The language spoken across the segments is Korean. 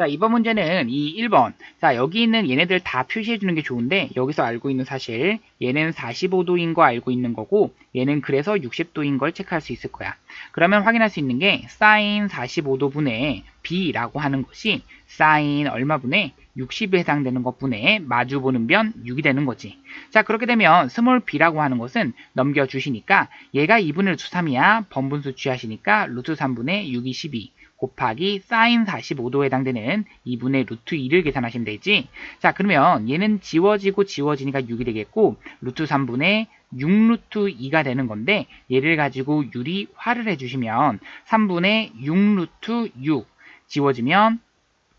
자, 이번 문제는 이 1번. 자, 여기 있는 얘네들 다 표시해 주는 게 좋은데, 여기서 알고 있는 사실, 얘는 45도인 거 알고 있는 거고, 얘는 그래서 60도인 걸 체크할 수 있을 거야. 그러면 확인할 수 있는 게, 사인 45도분의 b라고 하는 것이, 사인 얼마분의 60에 해당되는 것분의 마주 보는 변 6이 되는 거지. 자, 그렇게 되면 스몰 b라고 하는 것은 넘겨주시니까, 얘가 2분의 루트 3이야. 번분수 취하시니까, 루트 3분의 6이 12. 곱하기 사인 45도에 해당되는 2분의 루트 2를 계산하시면 되지. 자, 그러면 얘는 지워지고 지워지니까 6이 되겠고, 루트 3분의 6루트 2가 되는 건데, 얘를 가지고 유리 화를 해주시면 3분의 6루트 6 지워지면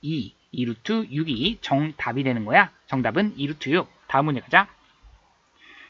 2, 2루트 6이 정답이 되는 거야. 정답은 2루트 6. 다음 문제 가자.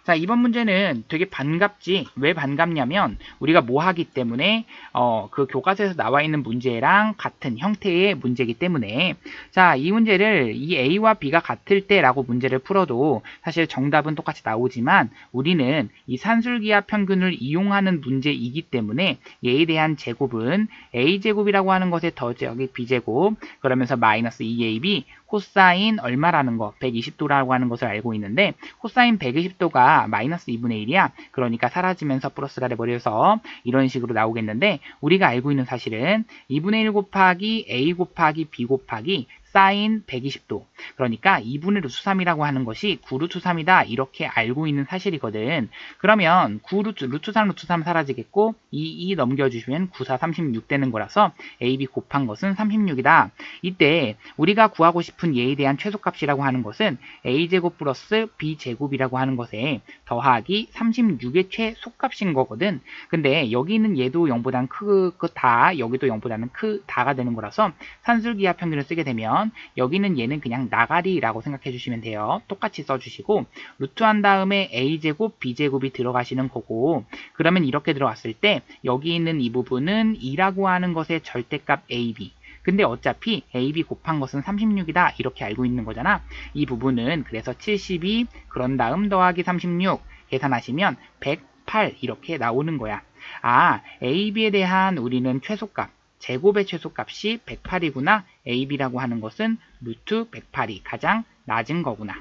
자, 이번 문제는 되게 반갑지. 왜 반갑냐면 우리가 뭐 하기 때문에 어, 그 교과서에서 나와 있는 문제랑 같은 형태의 문제이기 때문에 자, 이 문제를 이 A와 B가 같을 때라고 문제를 풀어도 사실 정답은 똑같이 나오지만 우리는 이 산술기하 평균을 이용하는 문제이기 때문에 얘에 대한 제곱은 A제곱이라고 하는 것에 더하기 B제곱 그러면서 마이너스 2AB 코사인 얼마라는 거 120도라고 하는 것을 알고 있는데 코사인 120도가 마이너스 2분의 1이야. 그러니까 사라지면서 플러스가 돼버려서 이런 식으로 나오겠는데 우리가 알고 있는 사실은 2분의 1 곱하기 a 곱하기 b 곱하기 사인 120도. 그러니까 2분의 루트 3이라고 하는 것이 9루트 3이다. 이렇게 알고 있는 사실이거든. 그러면 9루트, 루트 3, 루트 3 사라지겠고 2, 2 넘겨주시면 9, 4, 36 되는 거라서 AB 곱한 것은 36이다. 이때 우리가 구하고 싶은 얘에 대한 최소값이라고 하는 것은 A제곱 플러스 B제곱이라고 하는 것에 더하기 36의 최소값인 거거든. 근데 여기 있는 얘도 0보다는 크다, 여기도 0보다는 크 다가 되는 거라서 산술기하 평균을 쓰게 되면 여기는 얘는 그냥 나가리라고 생각해 주시면 돼요. 똑같이 써주시고 루트 한 다음에 a제곱 b제곱이 들어가시는 거고 그러면 이렇게 들어왔을 때 여기 있는 이 부분은 2라고 하는 것의 절대값 ab 근데 어차피 AB 곱한 것은 36이다 이렇게 알고 있는 거잖아. 이 부분은 그래서 72 그런 다음 더하기 36 계산하시면 108 이렇게 나오는 거야. 아 AB에 대한 우리는 최소값 제곱의 최소값이 108이구나. AB라고 하는 것은 루트 108이 가장 낮은 거구나.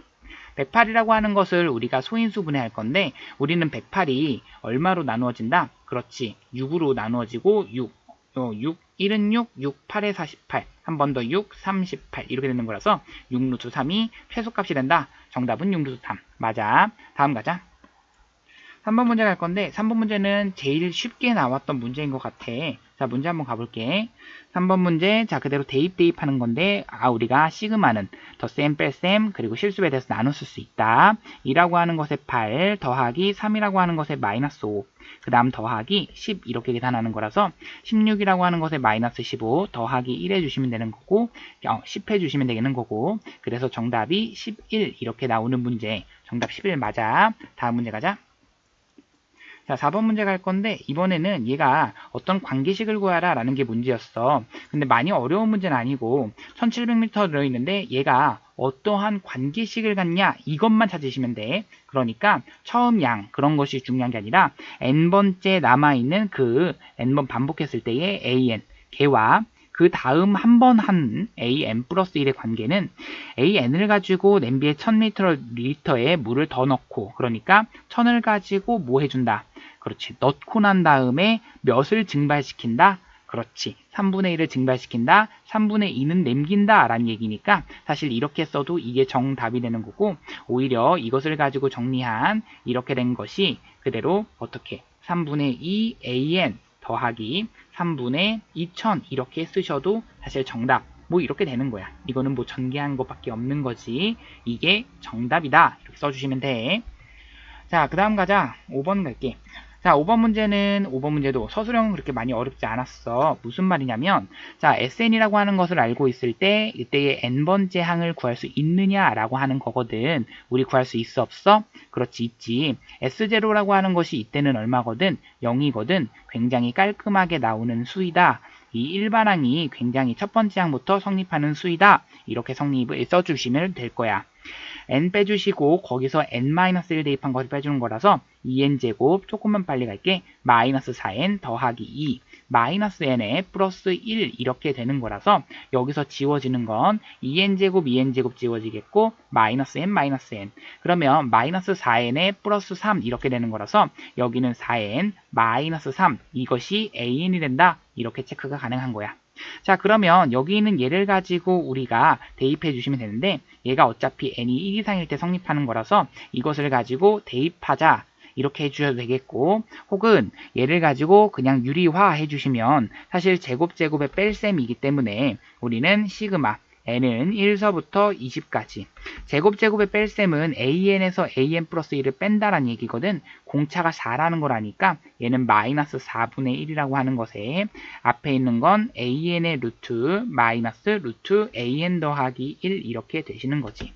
108이라고 하는 것을 우리가 소인수 분해 할 건데 우리는 108이 얼마로 나누어진다? 그렇지. 6으로 나누어지고 6. 어, 6, 1은 6, 6, 8에 48. 한 번 더 6, 38. 이렇게 되는 거라서 6루트 3이 최소값이 된다. 정답은 6루트 3. 맞아. 다음 가자. 3번 문제 갈 건데 3번 문제는 제일 쉽게 나왔던 문제인 것 같아. 자 문제 한번 가볼게. 3번 문제 자 그대로 대입 대입하는 건데 아 우리가 시그마는 더셈 뺄셈 그리고 실수에 대해서 나눴을 수 있다. 2라고 하는 것에 8 더하기 3이라고 하는 것에 마이너스 5. 그 다음 더하기 10 이렇게 계산하는 거라서 16이라고 하는 것에 마이너스 15 더하기 1 해주시면 되는 거고 어, 10 해주시면 되는 거고 그래서 정답이 11 이렇게 나오는 문제 정답 11 맞아 다음 문제 가자 자, 4번 문제 갈 건데 이번에는 얘가 어떤 관계식을 구하라 라는 게 문제였어. 근데 많이 어려운 문제는 아니고 1700m 들어있는데 얘가 어떠한 관계식을 갖냐 이것만 찾으시면 돼. 그러니까 처음 양 그런 것이 중요한 게 아니라 n번째 남아있는 그 n번 반복했을 때의 an 개와 그 다음 한 번 한 AN 플러스 1의 관계는 AN을 가지고 냄비에 1000리터의 물을 더 넣고 그러니까 1000을 가지고 뭐 해준다? 그렇지. 넣고 난 다음에 몇을 증발시킨다? 그렇지. 3분의 1을 증발시킨다. 3분의 2는 남긴다. 라는 얘기니까 사실 이렇게 써도 이게 정답이 되는 거고 오히려 이것을 가지고 정리한 이렇게 된 것이 그대로 어떻게 3분의 2 AN 더하기 3분의 2000 이렇게 쓰셔도 사실 정답 뭐 이렇게 되는 거야. 이거는 뭐 전개한 것밖에 없는 거지. 이게 정답이다. 이렇게 써주시면 돼. 자, 그 다음 가자. 5번 갈게. 자, 5번 문제는 5번 문제도 서술형은 그렇게 많이 어렵지 않았어. 무슨 말이냐면 자, SN이라고 하는 것을 알고 있을 때 이때의 n번째 항을 구할 수 있느냐라고 하는 거거든. 우리 구할 수 있어 없어? 그렇지 있지. S0라고 하는 것이 이때는 얼마거든? 0이거든. 굉장히 깔끔하게 나오는 수이다. 이 일반항이 굉장히 첫 번째 항부터 성립하는 수이다. 이렇게 성립을 써주시면 될 거야. n 빼주시고 거기서 n-1 대입한 것을 빼주는 거라서 2n제곱 조금만 빨리 갈게. 마이너스 4n 더하기 2 마이너스 n에 플러스 1 이렇게 되는 거라서 여기서 지워지는 건 2n제곱 2n제곱 지워지겠고 마이너스 n 마이너스 n. 그러면 마이너스 4n에 플러스 3 이렇게 되는 거라서 여기는 4n 마이너스 3 이것이 an이 된다. 이렇게 체크가 가능한 거야. 자 그러면 여기 있는 얘를 가지고 우리가 대입해 주시면 되는데 얘가 어차피 n이 1 이상일 때 성립하는 거라서 이것을 가지고 대입하자 이렇게 해주셔도 되겠고 혹은 얘를 가지고 그냥 유리화 해주시면 사실 제곱 제곱의 뺄셈이기 때문에 우리는 시그마 n은 1서부터 20까지 제곱 제곱의 뺄셈은 an에서 an 플러스 1을 뺀다라는 얘기거든. 공차가 4라는 거라니까 얘는 마이너스 4분의 1이라고 하는 것에 앞에 있는 건 an의 루트 마이너스 루트 an 더하기 1 이렇게 되시는 거지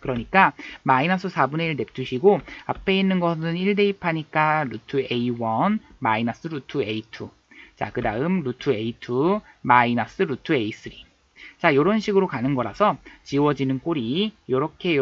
그러니까 마이너스 4분의 1 냅두시고 앞에 있는 것은 1 대입하니까 루트 a1 마이너스 루트 a2 자 그 다음 루트 a2 마이너스 루트 a3 자, 이런 식으로 가는 거라서 지워지는 꼴이 요렇게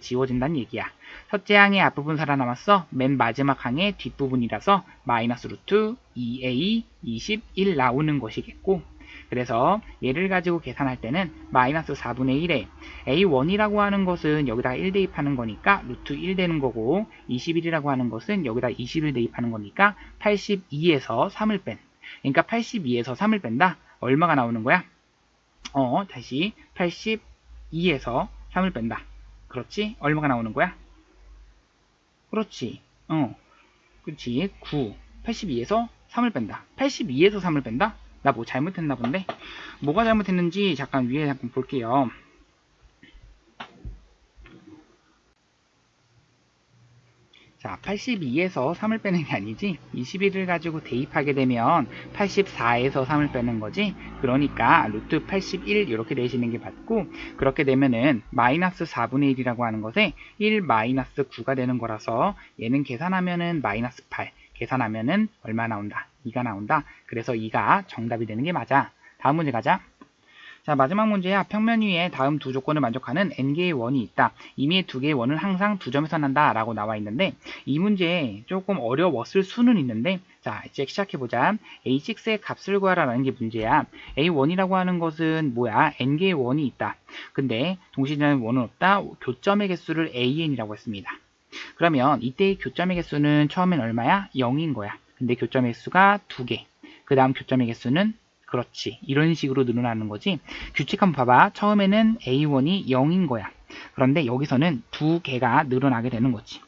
지워진다는 얘기야. 첫째 항의 앞부분 살아남았어. 맨 마지막 항의 뒷부분이라서 마이너스 루트 2a 21 나오는 것이겠고 그래서 얘를 가지고 계산할 때는 마이너스 4분의 1에 a1이라고 하는 것은 여기다가 1 대입하는 거니까 루트 1 되는 거고 21이라고 하는 것은 여기다 21 대입하는 거니까 82에서 3을 뺀 그러니까 82에서 3을 뺀다 얼마가 나오는 거야? 어, 다시 82에서 3을 뺀다. 그렇지? 얼마가 나오는 거야? 그렇지. 어, 그렇지. 9. 82에서 3을 뺀다. 82에서 3을 뺀다? 나 뭐 잘못했나 본데? 뭐가 잘못했는지 잠깐 위에 잠깐 볼게요. 자, 82에서 3을 빼는 게 아니지 21을 가지고 대입하게 되면 84에서 3을 빼는 거지 그러니까 루트 81 이렇게 내시는 게 맞고 그렇게 되면은 마이너스 4분의 1이라고 하는 것에 1 마이너스 9가 되는 거라서 얘는 계산하면은 마이너스 8 계산하면은 얼마 나온다 2가 나온다 그래서 2가 정답이 되는 게 맞아 다음 문제 가자 자 마지막 문제야 평면 위에 다음 두 조건을 만족하는 n개의 원이 있다. 이미 두 개의 원은 항상 두 점에서 난다 라고 나와 있는데 이 문제 조금 어려웠을 수는 있는데 자 이제 시작해보자 a6의 값을 구하라는 게 문제야 a1이라고 하는 것은 뭐야 n개의 원이 있다. 근데 동시대는 원은 없다. 교점의 개수를 an이라고 했습니다. 그러면 이때의 교점의 개수는 처음엔 얼마야? 0인 거야. 근데 교점의 개수가 2개. 그 다음 교점의 개수는 그렇지. 이런 식으로 늘어나는 거지. 규칙 한번 봐봐. 처음에는 A1이 0인 거야. 그런데 여기서는 두 개가 늘어나게 되는 거지.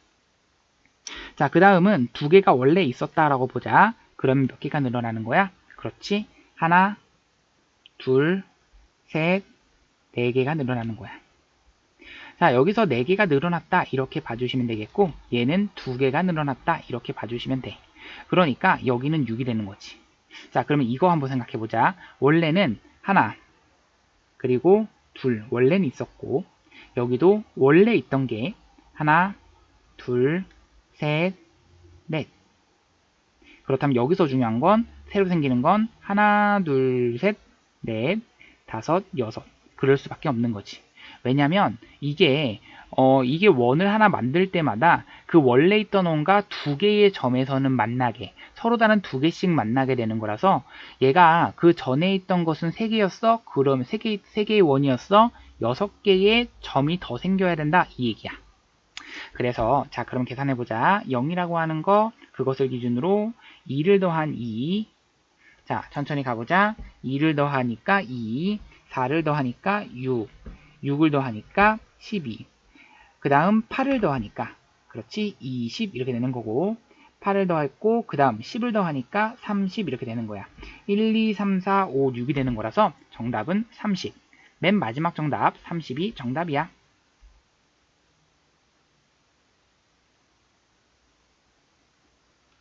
자, 그 다음은 두 개가 원래 있었다라고 보자. 그러면 몇 개가 늘어나는 거야? 그렇지. 하나, 둘, 셋, 네 개가 늘어나는 거야. 자, 여기서 네 개가 늘어났다. 이렇게 봐주시면 되겠고, 얘는 두 개가 늘어났다. 이렇게 봐주시면 돼. 그러니까 여기는 6이 되는 거지. 자, 그러면 이거 한번 생각해 보자. 원래는 하나, 그리고 둘, 원래는 있었고, 여기도 원래 있던 게 하나, 둘, 셋, 넷. 그렇다면 여기서 중요한 건 새로 생기는 건 하나, 둘, 셋, 넷, 다섯, 여섯. 그럴 수밖에 없는 거지. 왜냐면 이게 어, 이게 원을 하나 만들 때마다 그 원래 있던 원과 두 개의 점에서는 만나게 서로 다른 두 개씩 만나게 되는 거라서 얘가 그 전에 있던 것은 세 개였어? 그럼 세 개, 세 개의 원이었어? 여섯 개의 점이 더 생겨야 된다? 이 얘기야. 그래서 자 그럼 계산해 보자. 0이라고 하는 거 그것을 기준으로 2를 더한 2 자 천천히 가보자. 2를 더하니까 2 4를 더하니까 6 6을 더하니까 12 그 다음 8을 더하니까 그렇지 20 이렇게 되는 거고 8을 더했고 그 다음 10을 더하니까 30 이렇게 되는 거야. 1, 2, 3, 4, 5, 6이 되는 거라서 정답은 30 맨 마지막 정답 30이 정답이야